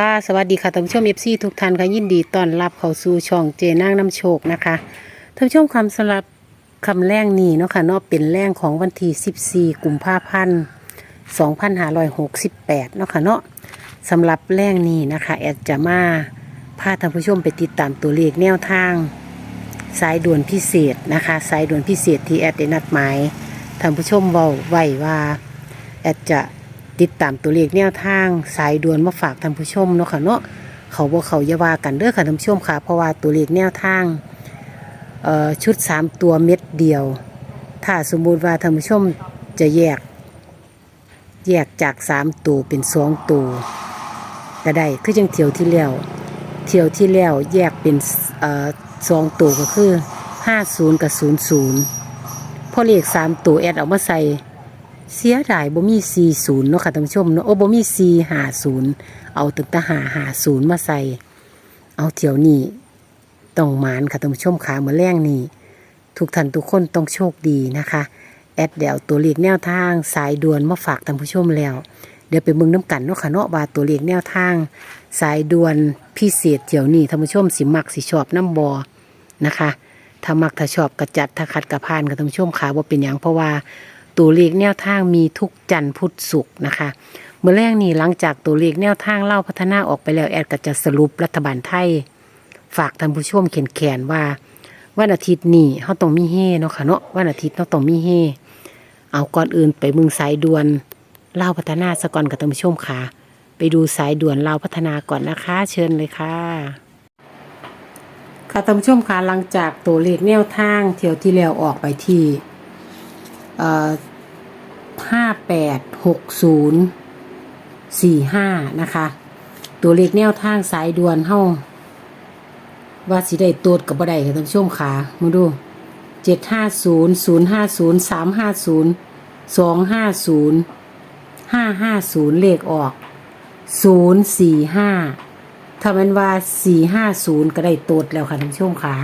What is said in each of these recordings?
ค่ะสวัสดีค่ะท่านผู้ชมเอฟซีทุกท่านค่ะยินดีต้อนรับเข้าสู่ช่องเจนางน้ำโชคนะคะท่านผู้ชมคำสำหรับคำแรงนี้เนาะค่ะเนาะเป็นแรงของวันที่14กุมภาพันธ์2568เนาะค่ะเนาะสำหรับแรงนี้นะคะ แอดจะมาพาท่านผู้ชมไปติดตามตัวเลขแนวทาง สายด่วนพิเศษนะคะ สายด่วนพิเศษที่แอดได้นัดหมายท่านผู้ชมเว้าไว้ว่าแอดจะ ติดตามตัวเลขแนวทางสายด่วนมาฝากท่านผู้ชมเนาะค่ะเนาะเขาบอกเขาอย่าว่ากันเด้อค่ะท่านผู้ชมค่ะ เพราะว่าตัวเลขแนวทางชุด 3 ตัวเม็ดเดียว ถ้าสมมติว่าท่านผู้ชมจะแยก แยกจาก 3 ตัวเป็น 2 ตัวก็ได้คือจังเที่ยวที่แล้วเที่ยวที่แล้วแยกเป็นสองตัวก็คือห้าศูนย์กับศูนย์ศูนย์พอเลขสามตัวแอดเอามาใส่ เสียดายบ่มีสี่ศูนย์เนาะค่ะท่านผู้ชมเนาะโอ้บ่มีสี่ห้าศูนย์เอาตั้งแต่หาหาศูนย์มาใส่ เอาเที่ยวนี้ต้องหมานค่ะท่านผู้ชมขาเมื่อแรงนี้ทุกท่านทุกคนต้องโชคดีนะคะ แอดเดี๋ยวตัวเลขแนวทางสายด่วนมาฝากท่านผู้ชมแล้ว เดี๋ยวไปเบิ่งน้ำกันเนาะค่ะเนาะว่าตัวเลขแนวทาง สายด่วนพิเศษเที่ยวนี้ท่านผู้ชมสิมักสิชอบน้ำบอนะคะถ้ามักถ้าชอบกระจัดถ้าขัดกระพานกับท่านผู้ชมขาว่าเป็นอย่างเพราะว่า ตัวเลขแนวทางมีทุกจันทร์พุธศุกร์นะคะเมื่อแรกนี้หลังจากตัวเลขแนวทางเล่าพัฒนาออกไปแล้วแอดก็จะสรุปรัฐบาลไทย ฝากท่านผู้ชมเขียนแขนๆว่า วันอาทิตย์นี้เขาต้องมีเฮเนาะค่ะเนาะวันอาทิตย์เขาต้องมีเฮเอาก่อนอื่นไปมึงสายด่วนเล่าพัฒนาสะก่อนกับท่านผู้ชมค่ะ ไปดูสายด่วนเราพัฒนาก่อนนะคะ เชิญเลยค่ะค่ะท่านผู้ชมค่ะหลังจากตัวเลขแนวทางเที่ยวที่แล้วออกไปที่ ห้าแปดหกศูนย์สี่ห้านะคะ ตัวเลขแนวทางสายด่วนเฮาว่าสิได้ตัวกับบ่ได้ค่ะท่านผู้ชมค่ะมาดูเจ็ดห้าศูนย์ศูนย์ห้าศูนย์สามห้าศูนย์สองห้าศูนย์ห้าห้าศูนย์เลขออกศูนย์สี่ห้าถ้ามันว่าสี่ห้าศูนย์ก็ได้โตดแล้วค่ะท่านผู้ชมค่ะ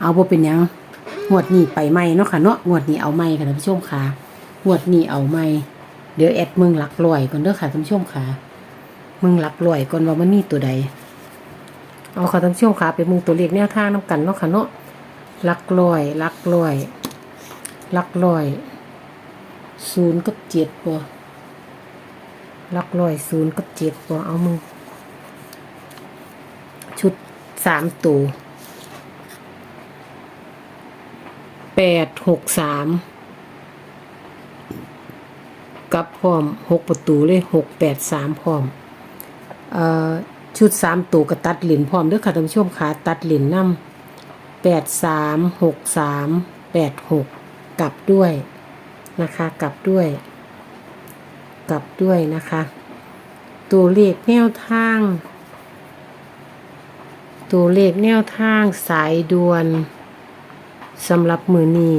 เอาบ่เป็นยัง งวดนี้ไปใหม่เนาะค่ะเนาะงวดนี้เอาใหม่ค่ะท่านผู้ชมค่ะงวดนี้เอาใหม่เดี๋ยวแอดมึงหลักลอยก่อนเด้อค่ะท่านผู้ชมค่ะมึงหลักลอยก่อนว่ามันมีตัวใด เอาค่ะท่านผู้ชมค่ะไปมึงตัวเลขแนวทางน้ำกันเนาะค่ะเนาะหลักลอยหลักลอยหลักลอยศูนย์กับเจ็ดบ่หลักร้อยศูนย์กับเจ็ดบ่เอามึงชุดสามตัว แปดหกสามกับพร้อมหกประตูเลยหกแปดสามพร้อมเอ่อชุดสามตัวกับตัดหรียญพร้อมเด้วยค่ะท่านผู้ชมค่ะตัดหรียญนำแปดสามหกสามแปดหกกลับด้วยนะคะกลับด้วย กลับด้วยนะคะ ตัวเลขแนวทาง ตัวเลขแนวทางสายด่วน สำหรับมือนี้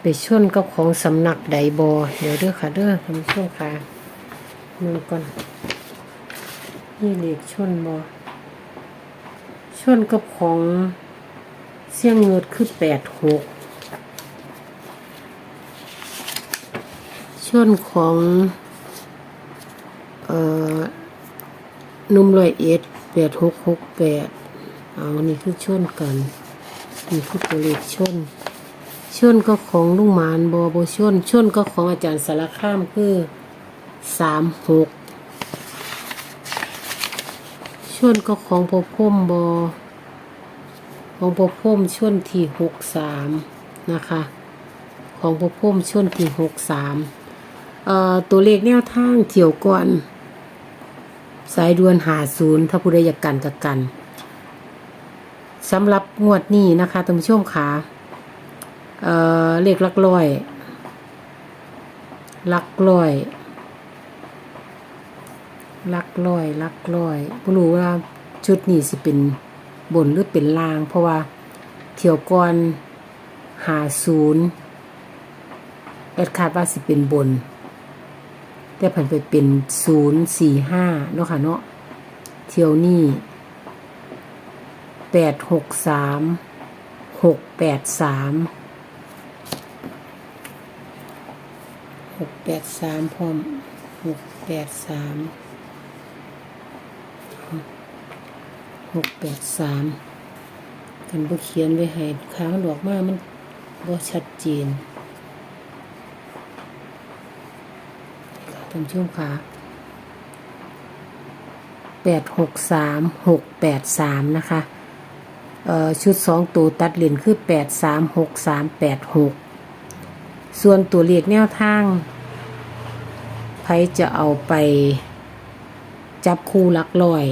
ไปชนกับของสำนักใดบอเดี๋ยวเด้อค่ะเด้อท่านผู้ชมค่ะมึงก่อนนี่เลขชนบอชนกับของเสี่ยงเงิดคือแปดหกช่วงของเอ่อนุ่มลอยเอ็ดแปดหกหกแปด เอานี่คือช่วงกันนี่คือตัวเลขช่วงช่วงก็ของลุงหมานบอบช่วงช่วงก็ของอาจารย์สารข้ามคือสามหกช่วงก็ของพอพุ่มบอของพอพุ่มช่วงที่หกสามนะคะ ของพอพุ่มช่วงที่หกสามตัวเลขแนวทางเที่ยวก่อน สายด่วนหาศูนย์ถ้าผู้ใดอยากกันกับกัน สำหรับงวดนี้นะคะท่านผู้ชมค่ะเอ่อเลขลักร้อยลักร้อยลักร้อยลักร้อยบ่รู้ว่าชุดนี้สิเป็นบนหรือเป็นล่าง เพราะว่าเที่ยวก่อนหาศูนย์แอดคาดว่าสิเป็นบน แต่ผันไปเป็นศูนย์สี่ห้าเนาะค่ะเนาะเที่ยวนี้ แปดหกสามหกแปดสามหกแปดสามพร้อมหกแปดสามหกแปดสามกันบ่เขียนไว้ให้ค้างดอกมามันบ่ชัดเจนค่ะท่านผู้ชมค่ะแปดหกสามหกแปดสามนะคะ เอ่อชุดสองตัวตัดเหรียญคือแปดสามหกสามแปดหกส่วนตัวเลขแนวทางไพจะเอาไปจับคู่ลักลอย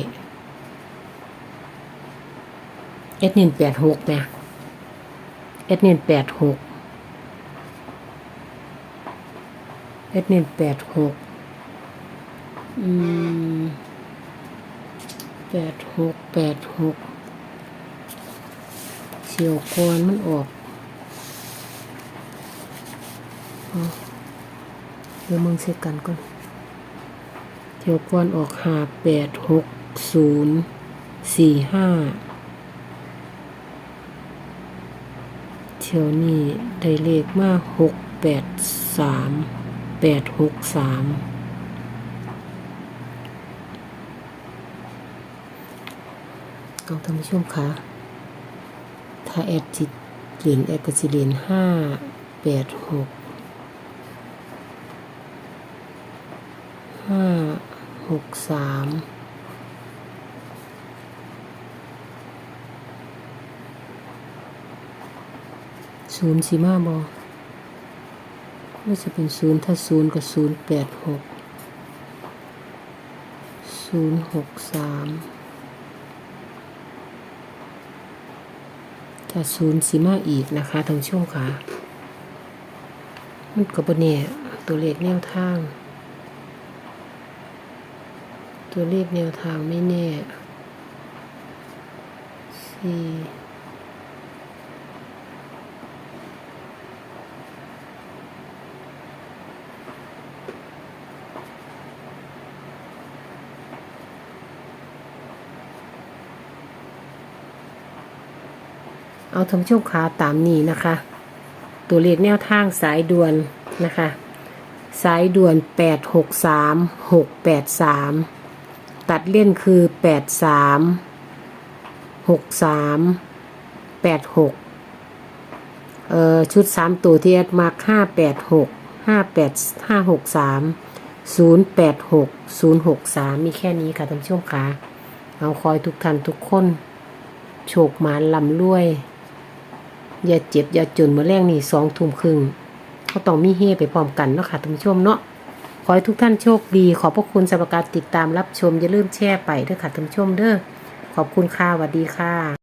เอสเนนแปดหกเนี่ยเอสเนนแปดหกเอสเนนแปดหกอืมแปดหกแปดหก เฉียวกวนมันออกเดี๋ยวมึงเสร็จกันก่อนเฉียวกวนออกหาแปดหกศูนย์สี่ห้าเที่ยวนี้ได้เลขมาหกแปดสามแปดหกสามเอาท่านผู้ชมคะ ถ้าแอดจิตเหรียญแอดกสิเหรียญห้าแปดหกห้าหกสามศูนย์สีมาบอน่าจะเป็นศูนย์ถ้าศูนย์กับศูนย์แปดหกศูนย์หกสาม ถ้าศูนย์สีมาอีกนะคะทางช่วงขามันกับเนี่ยตัวเลขแนวทาง ตัวเลขแนวทางไม่แน่สี่ เอาทำช่วงขาตามนี้นะคะ ตัวเลขแนวทางสายด่วนนะคะ สายด่วน 8 6 3 6 8 3 ตัดเล่นคือ 8 3 6 3 8 6 เอ่อ ชุด 3 ตัวที่แอดมาร์ค5 8 6 5 8 5 6 3 0 8 6 0 6 3 มีแค่นี้ค่ะท่านผู้ชมค่ะเอาคอยทุกท่านทุกคนโชคหมานลำรวย อย่าเจ็บอย่าจนเมื่อแรงนี่สองทุ่มครึ่งเขาต้องมีเฮไปพร้อมกันเนาะค่ะท่านผู้ชมเนาะขอให้ทุกท่านโชคดี ขอบพระคุณสำหรับการติดตามรับชมอย่าลืมแชร์ไปด้วยค่ะท่านผู้ชมเด้อขอบคุณค่ะสวัสดีค่ะ